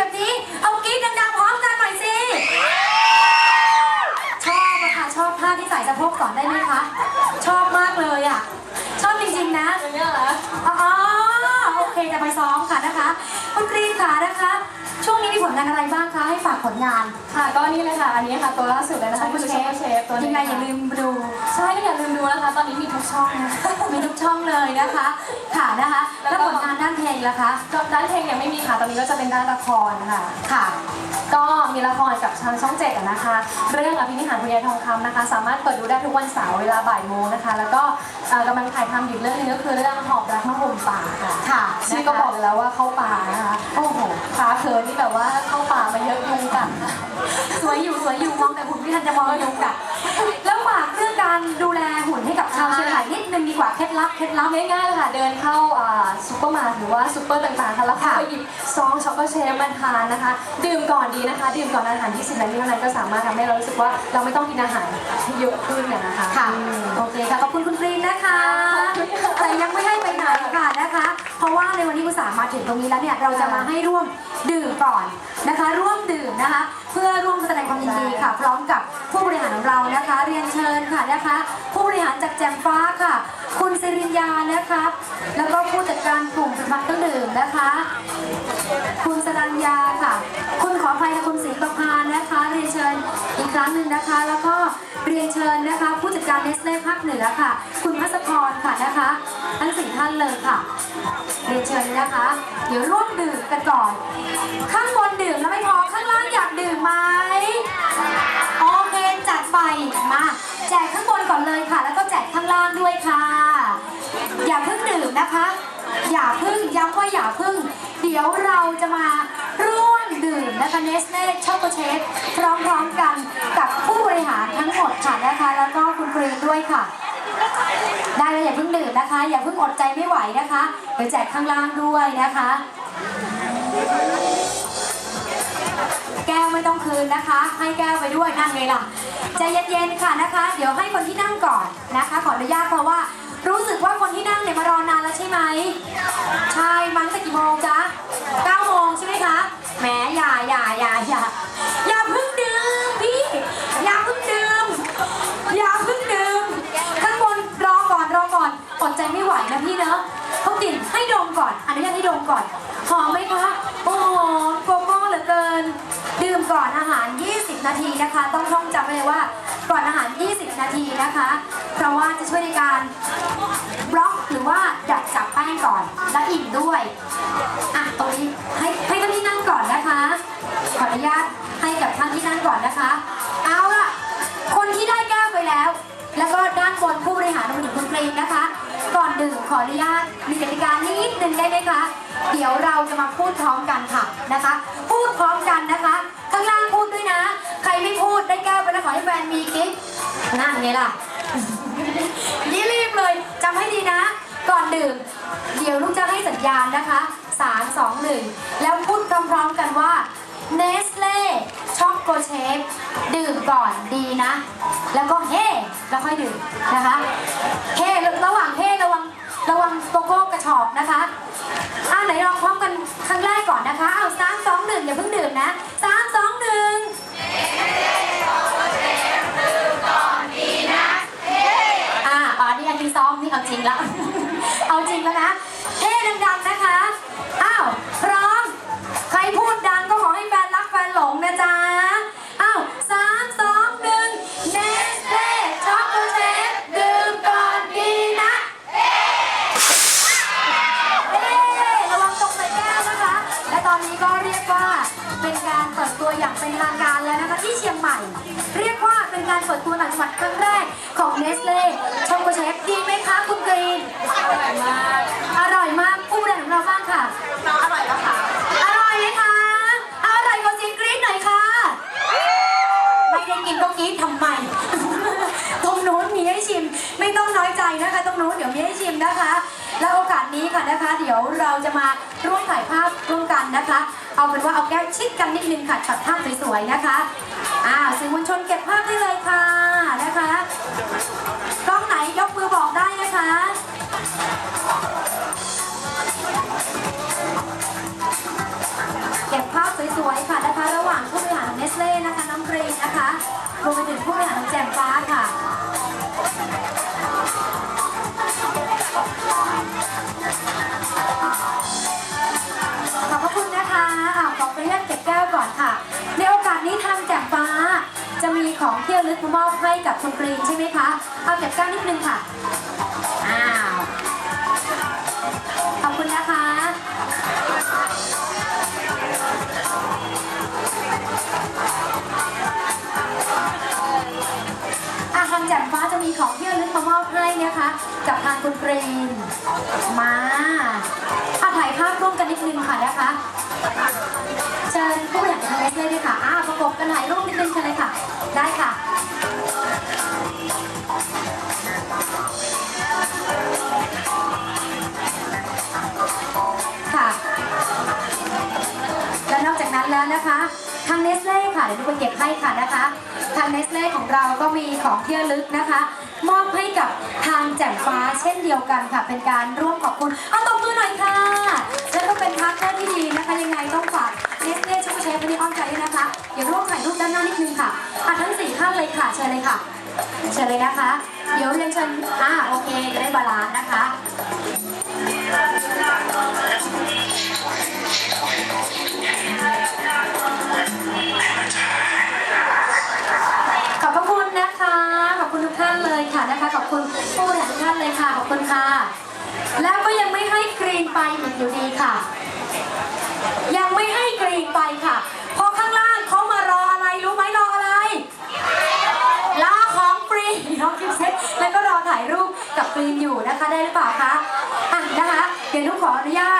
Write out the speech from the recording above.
แบบนี้ เอากรี๊ดดังๆพร้อมกันหน่อยสิ ชอบอะค่ะ ชอบท่าที่ใส่สะโพกก่อนได้ไหมคะ ชอบมากเลยอะชอบจริงๆนะอย่างเงี้ยเหรออ๋อโอเคจะไปซ้อมค่ะนะคะ คุณกรีนค่ะนะคะ ช่วงนี้มีผลงานอะไรบ้างคะ ให้ฝากผลงาน ค่ะก็นี่เลยค่ะ อันนี้ค่ะตัวล่าสุดเลยนะคะ Choco คือ Chef ช็อกโกเชฟตัวนี้ยังไงอย่าลืมดู ใช่ก็อย่าลืมดูนะคะ ตอนนี้มีทุกช่องนะคะมีทุกช่องเลยนะคะ ค่ะนะคะ นด้านเพลงล่ะคะก็ด้านเพลงยังไม่มีค่ะ ตอนนี้ก็จะเป็นด้านละครค่ะค่ะ ก็มีละครกับทางช่องเจ็ดอะนะคะ เรื่องอภินิหารคุณยายทองคำนะคะ สามารถเปิดดูได้ทุกวันเสาร์เวลาบ่ายโมงนะคะ แล้วก็เอ่อกำลังถ่ายทำอยู่เรื่องนึงก็คือเรื่องหอบรักมะฮมป่าค่ะค่ะชื่อก็บอกอยู่แล้วว่าเข้าป่านะคะโอ้โหขาเขินนี่แบบว่าเข้าป่ามาเยอะยุงกัดค่ะสวยอยู่สวยอยู่มองแต่หุ่นไม่ทันจะมองยุงกัดแล้วฝากเรื่องการดูแลหุ่ นให้กับชาวเชียงใหม่นิดนึงดีกว่าเคล็ดลับเคล็ดลับง่ายๆเลยค่ะ เดินเข้าอ่าซุปเปอร์มาร์ทหรือว่าซุปเปอร์ต่างๆค่ะแล้วเข้าค่ะไปหยิบซองช็อกโกเชฟมาทานนะคะ ดื่มก่อนดีนะคะ ดื่มก่อนอาหาร20นาทีเท่านั้นก็สามารถทำให้เรารู้สึกว่าเราไม่ต้องกินอาหารที่เยอะขึ้นอะนะคะค่ะอืมโอเคค่ะขอบคุณคุณกรีนนะคะขอบคุณค่ะแต่ยังไม่ให้ไปไหนค่ะนะคะ เพราะว่าในวันนี้อุตส่าห์มาถึงตรงนี้แล้วเนี่ยเราจะมาให้ร่วมดื่มก่อนนะคะ ร่วมดื่มนะคะ เพื่อร่วมแสดงความยินดีค่ะ พร้อมกับผู้บริหารของเรานะคะ เรียนเชิญค่ะนะคะ ผู้บริหารจากแจมฟ้าค่ะ คุณสิรินยานะคะแล้วก็ผู้จัดการกลุ่มผลิตภัณฑ์เครื่องดื่มนะคะ คุณสรัญญาค่ะ คุณขออภัยค่ะคุณศรีประพานนะคะ เรียนเชิญอีกครั้งหนึ่งนะคะ แล้วก็เรียนเชิญนะคะ ผู้จัดการเนสเล่ภาคเหนือค่ะ คุณพัสพรค่ะนะคะทั้งสี่ท่านเลยค่ะ เรียนเชิญนะคะ เดี๋ยวร่วมดื่มกันก่อนข้าง แจกข้างบนก่อนเลยค่ะ แล้วก็แจกข้างล่างด้วยค่ะ อย่าเพิ่งดื่มนะคะ อย่าเพิ่งย้ำว่าอย่าเพิ่ง เดี๋ยวเราจะมาร่วมดื่มนะคะเนสเล่ช็อกโกเชฟพร้อมๆกันกับผู้บริหารทั้งหมดค่ะนะคะ แล้วก็คุณกรีนด้วยค่ะ ได้แล้วอย่าเพิ่งดื่มนะคะ อย่าเพิ่งอดใจไม่ไหวนะคะเดี๋ยวแจกข้างล่างด้วยนะคะแก้วไม่ต้องคืนนะคะ ให้แก้วไปด้วยนั่งเลยล่ะ ใจเย็นๆค่ะนะคะ เดี๋ยวให้คนที่นั่งก่อนนะคะ ขออนุญาตเพราะว่า รู้สึกว่าคนที่นั่งเนี่ยมารอนานแล้วใช่ไหมใช่มั้งแต่กี่โมงจ๊ะ9โมงใช่ไหมคะแหมอย่าอย่าอย่าอย่าอย่าเพิ่งดื่มพี่อย่าเพิ่งดื่มอย่าเพิ่งดื่มข้างบนรอก่อนรอก่อนอดใจไม่ไหวนะพี่เนอะเขากลิ่นให้ดมก่อนอนุญาตให้ดมก่อน นาทีนะคะ ต้องท่องจำไว้เลยว่าก่อนอาหาร 20 นาทีนะคะ เพราะว่าจะช่วยในการบล็อกหรือว่าดักจับแป้งก่อนและอิ่มด้วยอะตรงนี้ให้ให้ท่านที่นั่งก่อนนะคะ ขออนุญาตให้กับท่านที่นั่งก่อนนะคะ เอาล่ะ คนที่ได้แก้วไปแล้ว แล้วก็ด้านบนผู้บริหารรวมถึงคุณเพลงนะคะ ก่อนดื่มขออนุญาตมีกติการนิดนึงได้ไหมคะ เดี๋ยวเราจะมาพูดพร้อมกันค่ะนะคะ พูดพร้อมกัน นั่นไงล่ะ นี่รีบเลยจำให้ดีนะ ก่อนดื่ม เดี๋ยวลูกจะให้สัญญาณนะคะสามสองหนึ่งแล้วพูดพร้อมๆกันว่าเนสเล่ช็อกโกเชฟดื่มก่อนดีนะ แล้วก็เฮ้แล้วค่อยดื่มนะคะเฮ้ระหว่างเฮ้ระวังระวังโกโก้กระชอกนะคะอ่าไหนลองพร้อมกันครั้งแรกก่อนนะคะเอาสามสองหนึ่งอย่าเพิ่งดื่มนะ ริงแล้วนะเท่ดังๆนะคะ อ้าว พร้อม ใครพูดดังก็ขอให้แฟนรักแฟนหลงนะจ๊ะ อ้าวสามสองหนึ่งเนสเล่ช็อกโกแลตดื่มก่อนดีนะเอ๊ระวังตกใส่แก้วนะคะ และตอนนี้ก็เรียกว่าเป็นการเปิดตัวอย่างเป็นทางการแล้วนะคะที่เชียงใหม่ เรียกว่าเป็นการเปิดตัวต่างจังหวัดครั้งแรกของเนสเล่ช็อกโกเชฟดีไหมคะคุณกรีน อร่อยมาก อร่อยมากผู้บริหารของเราบ้างค่ะ น้องอร่อยแล้วค่ะ อร่อยไหมคะอร่อยกว่าเสียงกรี๊ดหน่อยค่ะ ไม่ได้กินก็กรี๊ดทำไม ตรงนู้นมีให้ชิม ไม่ต้องน้อยใจนะคะ ตรงนู้นเดี๋ยวมีให้ชิมนะคะ แล้วโอกาสนี้ค่ะนะคะ เดี๋ยวเราจะมาร่วมถ่ายภาพร่วมกันนะคะ เอาเป็นว่าเอาแก้วชิดกันนิดนึงค่ะช็อตภาพสวยๆนะคะอ่าสื่อมวลชนเก็บภาพได้เลยค่ะนะคะกล้องไหนยกมือบอกได้นะคะ สวยๆค่ะนะคะ ระหว่างผู้บริหารของเนสเล่นะคะน้องกรีนนะคะรวมไปถึงผู้บริหารของแจมฟ้าค่ะขอบพระคุณนะคะอ่าขออนุญาตเก็บแก้วก่อนค่ะ ในโอกาสนี้ทางแจ่มฟ้า จะมีของเที่ยวลึกมามอบให้กับคุณกรีนใช่ไหมคะเอาเก็บแก้วนิดนึงค่ะ รน มาอะถ่ายภาพร่วมกันนิดนึงค่ะนะคะ เชิญผู้บริหารทางเลสเลยด้วยค่ะอ่าประกบกันถ่ายรูปนิดนึงเชิญเลยค่ะ ได้ค่ะค่ะและนอกจากนั้นแล้วนะคะ ทางเนสเล่ค่ะ เดี๋ยวดูไปเก็บให้ค่ะนะคะ ทางเนสเล่ของเราก็มีของเที่ยวลึกนะคะ มอบให้กับทางแจ่มฟ้าเช่นเดียวกันค่ะ เป็นการร่วมขอบคุณเอาตบมือหน่อยค่ะ และก็เป็นพาร์ทเนอร์ที่ดีนะคะ ยังไงต้องฝากเนสเล่ช่วยเชฟไปในอ้อมใจด้วยนะคะเดี๋ยวร่วมถ่ายรูปด้านหน้านิดนึงค่ะอะทั้งสี่ท่านเลยค่ะเชิญเลยค่ะเชิญเลยนะคะ เดี๋ยวเรียนเชิญอ่าโอเคจะได้บาลานซ์นะคะ คุณผู้บริหารทุกท่านเลยค่ะ ขอบคุณค่ะ แล้วก็ยังไม่ให้กรีนไปอีกอยู่ดีค่ะ ยังไม่ให้กรีนไปค่ะ เพราะข้างล่างเขามารออะไรรู้ไหมรออะไรรอของฟรีน้องกิฟเซ็ตแล้วก็รอถ่ายรูปกับกรีนอยู่นะคะได้หรือเปล่าคะอะนะคะเดี๋ยวนุกขออนุญาต